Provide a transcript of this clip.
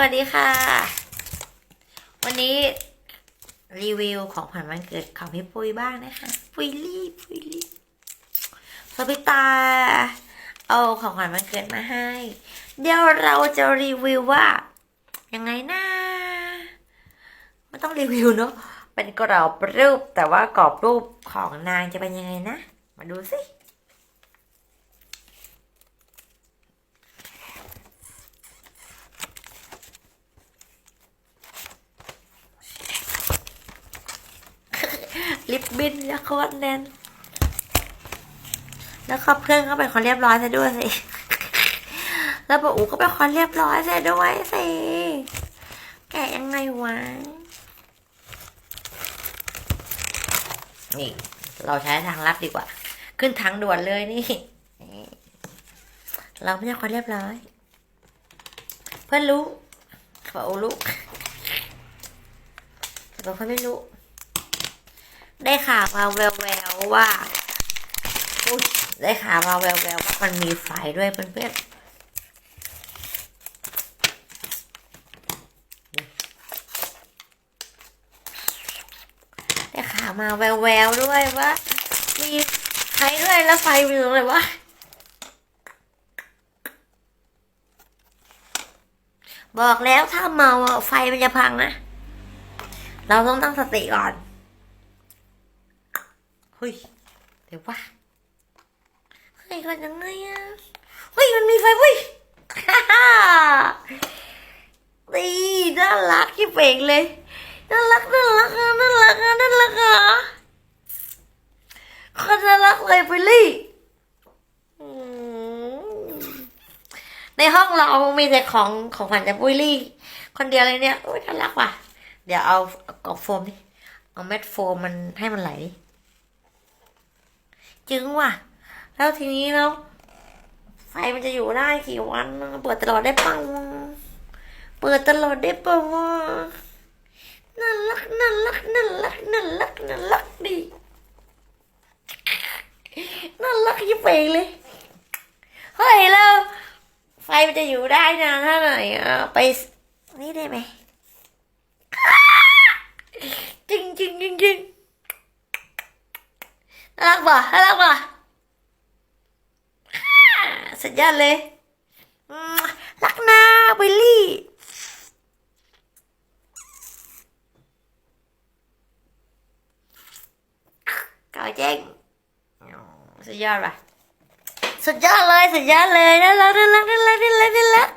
วัสดีค่ะ วันนี้รีวิวของขวัญวันเกิดของพี่ปุ้ยบ้างนะคะ ปุ้ยลี่ปุ้ยลี่สปิตา เอาของขวัญวันเกิดมาให้ เดี๋ยวเราจะรีวิวว่ายังไงนะไม่ต้องรีวิวเนอะเป็นกรอบรูปแต่ว่ากรอบรูปของนางจะเป็นยังไงนะ มาดูสิ ลิปบินแล้วโคตรแน่นแล้วก็เพื่อนก็เป็นคนเรียบร้อยซะด้วยสิแล้วปะอูก็เป็นคนเรียบร้อยซะด้วยสิแกยังไงวะนี่ เราใช้ทางลับดีกว่า ขึ้นทางด่วนเลยนี่ เราไม่ใช่คนเรียบร้อย เพื่อนรู้ปะอูรู้แต่บางคนไม่รู้ ได้ข่าวมาแววๆว่าได้ข่าวมาแววๆว่ามันมีไฟด้วยเพื่อนๆได้ข่าวมาแววๆด้วยว่ามีไฟด้วยแล้วไฟมีตรงไหนวะบอกแล้วถ้าเมาไฟมันจะพังนะ เราต้องตั้งสติก่อน ฮ้ยเดี๋ยวว่าเฮ้ยกันยังไงอะเฮ้ยมันมีไฟเว้ยฮ่าฮ่าดีน่ารักที่เป่งเลยน่ารักน่ารักอะน่ารักอะน่ารักอะคนน่ารักเลยไปลี่ในห้องเรามีแต่ของของขวัญจากปุ้ยลี่ คนเดียวเลยเนี่ยโอ้ยน่ารักว่ะ เดี๋ยวเอากล่องโฟมนี่เอาเม็ดโฟมมันให้มันไหล จึงว่ะ แล้วทีนี้แล้วไฟมันจะอยู่ได้กี่วันเปิดตลอดได้ปล่าวะเปิดตลอดได้ปล่าวะน่ารักน่ารักน่ารักน่ารักน่ารักดิน่ารักยิ่งเป่งเลยเฮ้ยแล้วไฟมันจะอยู่ได้นานเท่าไหร่อะไปนี่ได้ไหมจริงจริงจริงจริง น่ารักป่ะน่ารักป่ะสุดยอดเลยรักนะวิลลี่เก่าเจ๊งสุดยอดป่ะสุดยอดเลยสุดยอดเลยน่ารักน่ารักน่ารักน่ารักน่ารัก